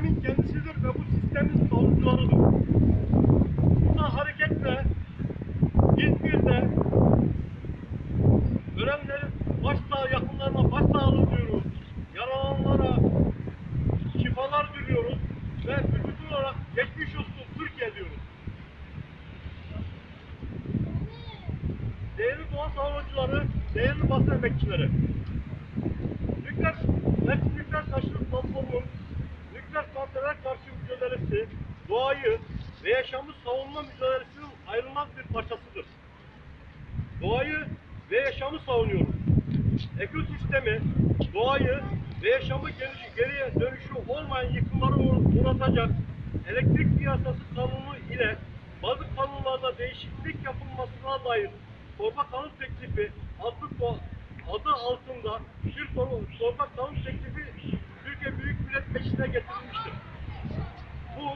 sistemin kendisidir ve bu sistemin savunucularıdır. Bundan hareketle İzmir'de ölenlerin başsağ yakınlarına başsağlığı diyoruz. Yaralananlara şifalar diliyoruz ve vücut olarak geçmiş olsun Türkiye diyoruz. Değerli doğa savunucuları, değerli basın emekçileri. Nükleer, Nükleer Taşıyıcı Platformu'nun nükleer santrale karşı mücadelesi, doğayı ve yaşamı savunma mücadelesinin ayrılmaz bir parçasıdır. Doğayı ve yaşamı savunuyoruz. Ekosistemi, doğayı ve yaşamı geri, geriye dönüşü olmayan yıkımlara uğra- uğratacak elektrik piyasası kanunu ile bazı kanunlarda değişiklik yapılmasına dair torba kanun teklifi adı, adı altında bir tor- torba kanun teklifi Büyük Millet Meclisi'ne getirilmiştir. Bu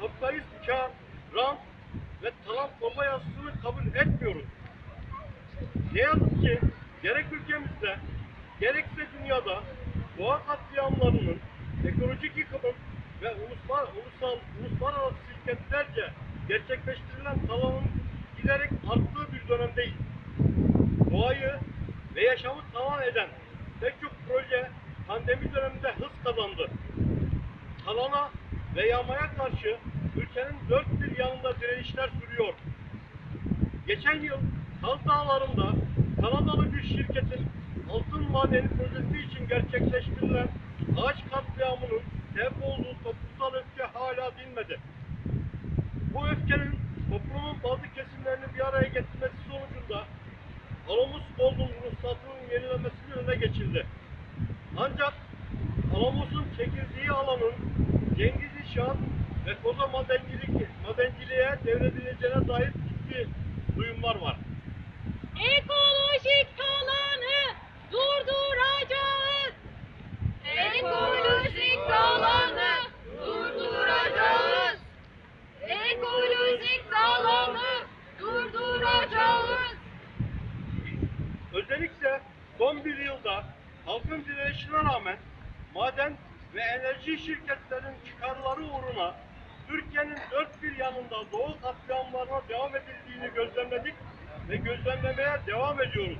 kapitalist kar, rant ve talan torba yasasını kabul etmiyoruz. Ne yazık ki gerek ülkemizde gerekse dünyada doğa katliamlarının ekolojik yıkımın ve ulusal, ulusal, uluslararası şirketlerce gerçekleştirilen talanın giderek arttığı bir dönemdeyiz. Doğayı ve yaşamı talan eden pek çok proje pandemi döneminde hız kazandı. Talana ve yağmaya karşı ülkenin dört bir yanında direnişler sürüyor. Geçen yıl Kaz Dağları'nda Kanadalı bir şirketin altın madeni projesi için gerçekleştirilen ağaç katliamının sebep olduğu toplumsal öfke hala dinmedi. Bu öfkenin toplumun bazı kesimlerini bir araya getirmesi sonucunda Alamus Gold'un ruhsatının yenilenmesinin önüne geçildi. Ancak Alamus'un çekildiği alanın Cengiz İnşaat ve Koza Madencilik, Madenciliğe devredileceğine dair ciddi duyumlar var. Ekolojik talanı durduracağız. Ekolojik talanı durduracağız. Ekolojik talanı durduracağız. Özellikle son bir yılda halkın direnişine rağmen maden ve enerji şirketlerinin çıkarları uğruna Türkiye'nin dört bir yanında doğu katliamlarına devam edildiğini gözlemledik ve gözlemlemeye devam ediyoruz.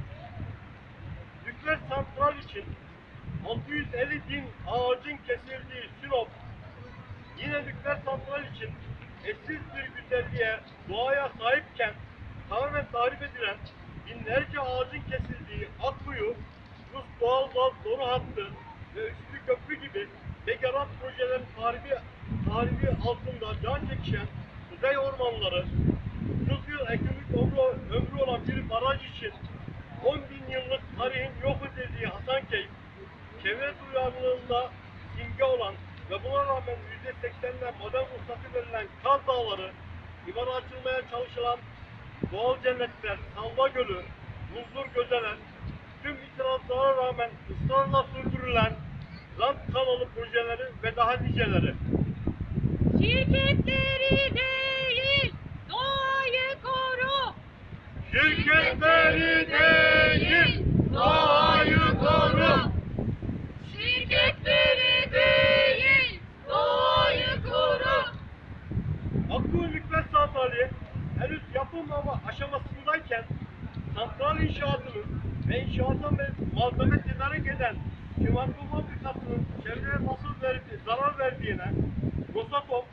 Nükleer santral için 650 bin ağacın kesildiği Sinop, yine nükleer santral için eşsiz bir güzelliğe, doğaya sahipken tamamen tarif edilen binlerce ağacın kesildiği Akkuyu, Rus doğal gaz boru hattı ve Üstü Köprü gibi begarat projelerin tarihi, tarihi altında can çekişen kuzey ormanları, 100 yıl ekonomik ömrü, ömrü olan bir baraj için 10 bin yıllık tarihin yok edildiği Hasankeyf, çevre duyarlılığında simge olan ve buna rağmen %80'le maden ruhsatı verilen Kaz Dağları, imara açılmaya çalışılan doğal cennetler, Salva Gölü, Muzdur Gözeler, tüm itirazlara rağmen ısrarla sürdürülen rant kanalı projeleri ve daha niceleri. Şirketleri değil, doğayı koru. Şirketleri değil, doğayı koru. Şirketleri değil, doğayı koru. Akkuyu Nükleer Santrali henüz yapılmama aşamasındayken santral inşaatının ve inşaattan ve malzeme tedarik eden Çimanto fabrikasının çevreye nasıl verdi, zarar verdiğine Rosatom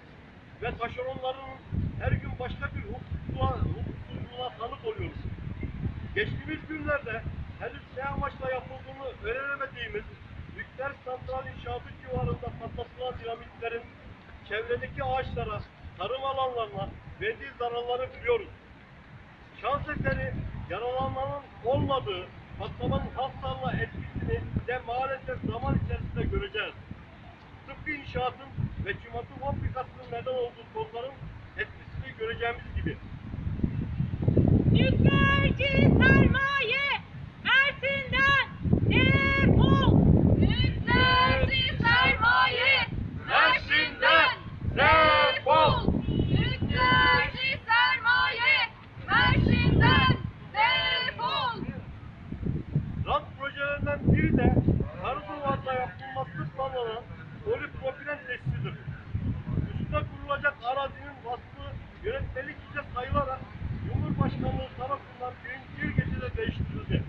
ve taşeronlarının her gün başka bir hukuksuzluğa, hukuksuzluğa tanık oluyoruz. Geçtiğimiz günlerde henüz ne amaçla yapıldığını öğrenemediğimiz nükleer santral inşaatı civarında patlatılan dinamitlerin çevredeki ağaçlara, tarım alanlarına verdiği zararları biliyoruz. Şans eseri yaralanmanın olmadığı patlamanın hasarla etkisini de maalesef zaman içerisinde göreceğiz. Tıpkı inşaatın ve çimento fabrikasının neden olduğu tozların etkisini göreceğimiz gibi. Nükleerci sermaye gerekçe sayılarak Cumhurbaşkanlığı tarafından bir gecede değiştirildi.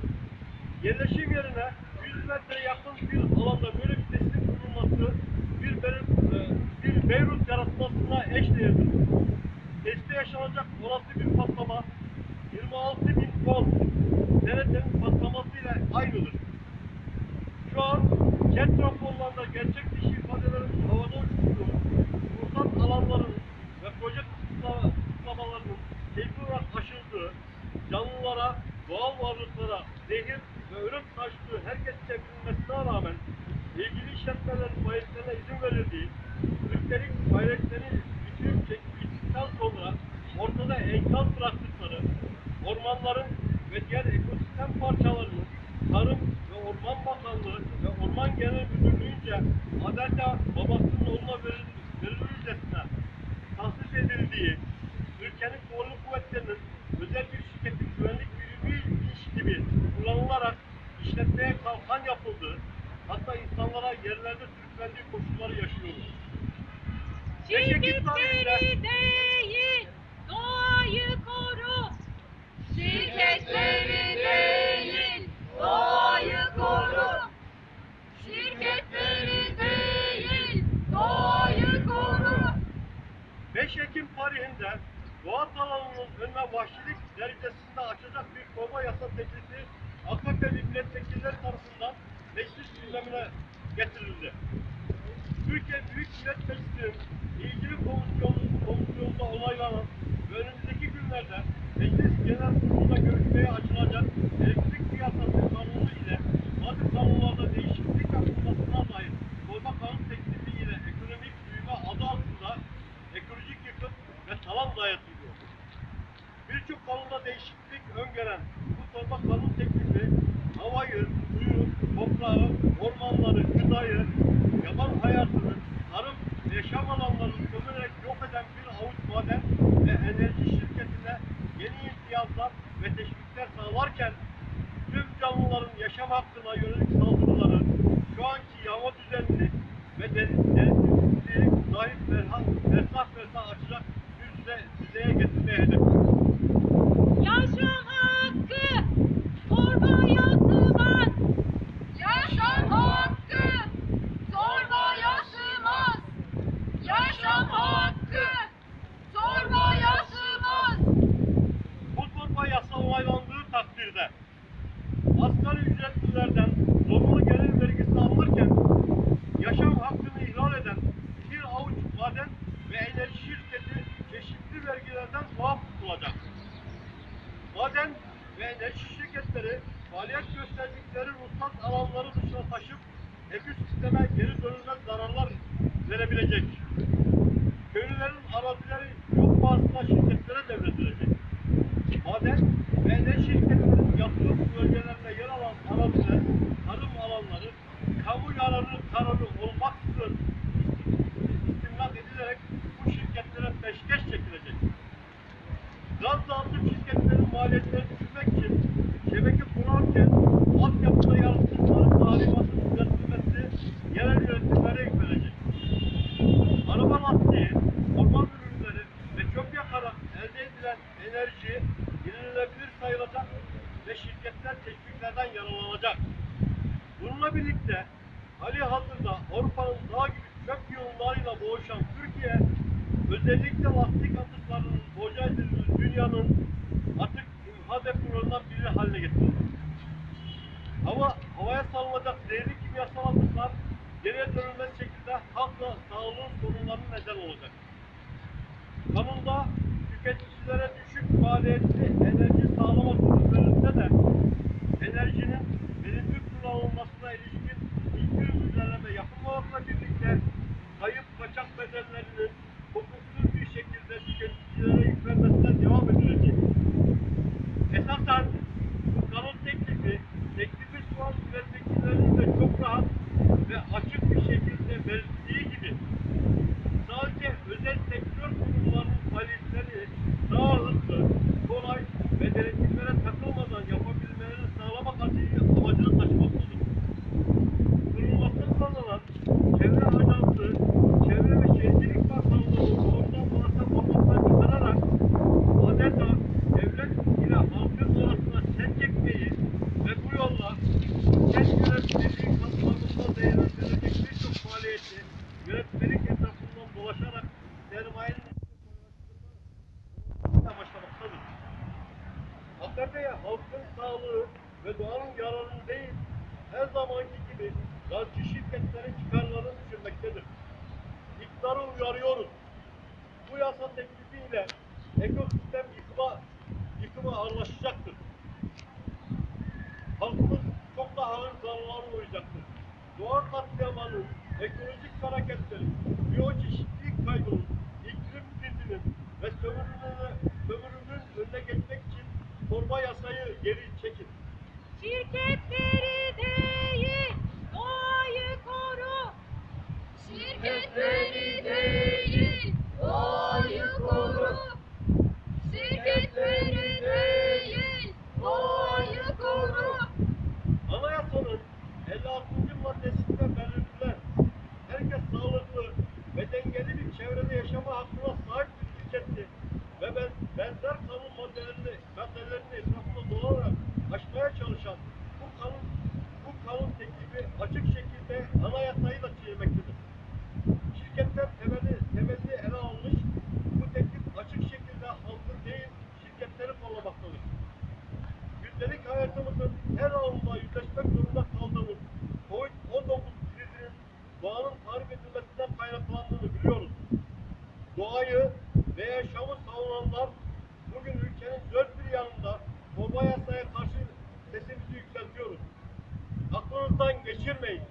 Yerleşim yerine 100 metre yakın bir alanda böyle bir teslim kurulması bir, Be e, bir Beyrut yaratmasına eş. Teste yaşanacak olası bir patlama 26 bin ton denetenin patlamasıyla aynıdır. Şu an jet raporlarında gerçek dışı ifadelerin havada uçuştuğu doğal varlıklara zehir ve ölüm saçtığı herkesçe bilinmesine rağmen ilgili işletmelerin faaliyetlerine izin verildiği, üstelik faaliyetlerini bitirip çekildikten sonra ortada enkaz bıraktıkları, ormanların ve diğer ekosistem parçalarının Tarım ve Orman Bakanlığı ve Orman Genel Müdürlüğü'nce adeta babasının oğluna veril- verilircesine tahsis edildiği, Şirketleri değil, doğayı koru. Şirketleri değil, doğayı koru. Şirketleri değil, doğayı koru. 5 Ekim tarihinde doğa alanının önüne vahşilik derecesinde açacak bir koruma yasa teklifi AKP milletvekilleri tarafından meclis gündemine getirildi. Türkiye Büyük Millet Meclisi'nin ilgili komisyonu, komisyonunda onaylanan ve önümüzdeki günlerde Meclis Genel Kurulu'nda görüşmeye açılacak elektrik piyasası kanunu ile bazı kanunlarda değişiklik yapılmasına dair koruma kanun teklifi ile ekonomik büyüme adı altında ekolojik yıkım ve talan dayatılıyor. Birçok kanunda değişiklik öngören bu torba kanun teklifi havayı, suyu, toprağı, ormanları, gıdayı, yaban hayatını, tarım yaşam alanlarını sömürerek yok eden bir avuç maden ve enerji şirketine yeni imtiyazlar ve teşvikler sağlarken tüm canlıların yaşam hakkına yönelik saldırıları şu anki yağma düzenini ve denetimsizliği dahi ferah fersah fersah açacak bir düze, düzeye getirmeye hedefliyor. Yaşam hakkı, torbaya sığmaz. Yaşam hakkı, torbaya sığmaz. Yaşam hakkı, torbaya sığmaz. Bu torba yasa onaylandığı takdirde asgari ücretlilerden zorunlu gelir vergisi alınırken yaşam hakkını ihlal eden bir avuç maden ve enerji şirketi çeşitli vergilerden muaf tutulacak. Maden ve enerji şirketleri faaliyet gösterdikleri ruhsat alanları dışına taşıp ekosisteme geri dönülmez zararlar verebilecek. Köylülerin arazileri yok bazında şirketlere devredilecek. Maden ve enerji şirketlerinin yatırım bölgelerinde yer alan araziler, tarım alanları, kamu yararı kararı olmaksızın istimlak edilerek bu şirketlere peşkeş çekilecek. Gaz dağıtım şirketlerin maliyetlerini özellikle lastik atıklarının boca edildiği dünyanın atık imha depolarından biri haline getirildi. Hava, havaya salınacak zehirli kimyasal atıklar geriye dönülmez şekilde halkla sağlığın sorunlarına neden olacak. Kanunda tüketicilere düşük maliyetli enerji sağlama sözü verilse de enerjinin verimli kullanılmasına ilişkin hiçbir düzenleme yapılmamakla birlikte kayıp kaçak bedellerinin hukuksuz bir şekilde tüketicilere yüklenmesine devam edilecek. Esasen bu kanun teklifi, teklifi şu an milletvekillerinin de çok rahat ve açık bir şekilde belirttiği gibi sadece özel sektör kurumlarının faaliyetleri daha hızlı, kolay ve denetimlere takılmadan yapabilmelerini sağlamak amacını taşımaktadır. Kurulmakta kullanılan çevre uyarıyoruz. Bu yasa teklifiyle ekosistem yıkıma, yıkımı ağırlaşacaktır. Halkımız çok daha ağır zararlara uğrayacaktır. Doğa katliamının, ekolojik hareketlerin, biyoçeşitlilik kaybının, iklim krizinin ve sömürünün, sömürünün önüne geçmek için torba yasayı geri çekin. Şirketleri değil, doğayı koru. Şirketleri değil, doğayı koru. Şirketleri değil, doğayı koru. Anayasanın 56. maddesinde belirtilen herkes sağlıklı ve dengeli bir çevrede yaşama hakkına sahip bir ilkesi ve ben, benzer kanun maddelerini, maddelerini etrafında dolanarak aşmaya çalışan bu kanun, bu kanun teklifi açık şekilde anayasayı da çiğnemektedir. Şirketler temeli, temelli ele almış, bu teklif açık şekilde halkı değil, şirketleri kollamaktadır gündelik hayatımızın her alanında yüzleşmek zorunda kaldığımız COVID-19 krizinin doğanın tarif edilmesinden kaynaklandığını biliyoruz. Doğayı ve yaşamı savunanlar bugün ülkenin dört bir yanında torba yasaya karşı sesimizi yükseltiyoruz. Aklınızdan geçirmeyin.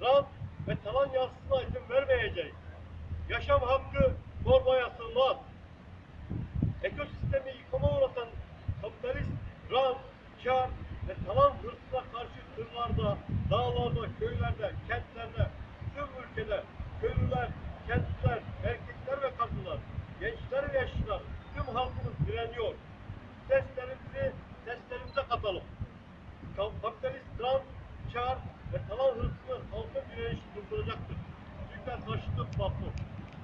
Rant ve talan yasasına izin vermeyeceğiz. Yaşam hakkı torbaya sığmaz ekosistemi yıkıma uğratan kapitalist rant, kar ve talan hırsına karşı sırlarda, dağlarda, köylerde, kentlerde, tüm ülkede köylüler, kentliler,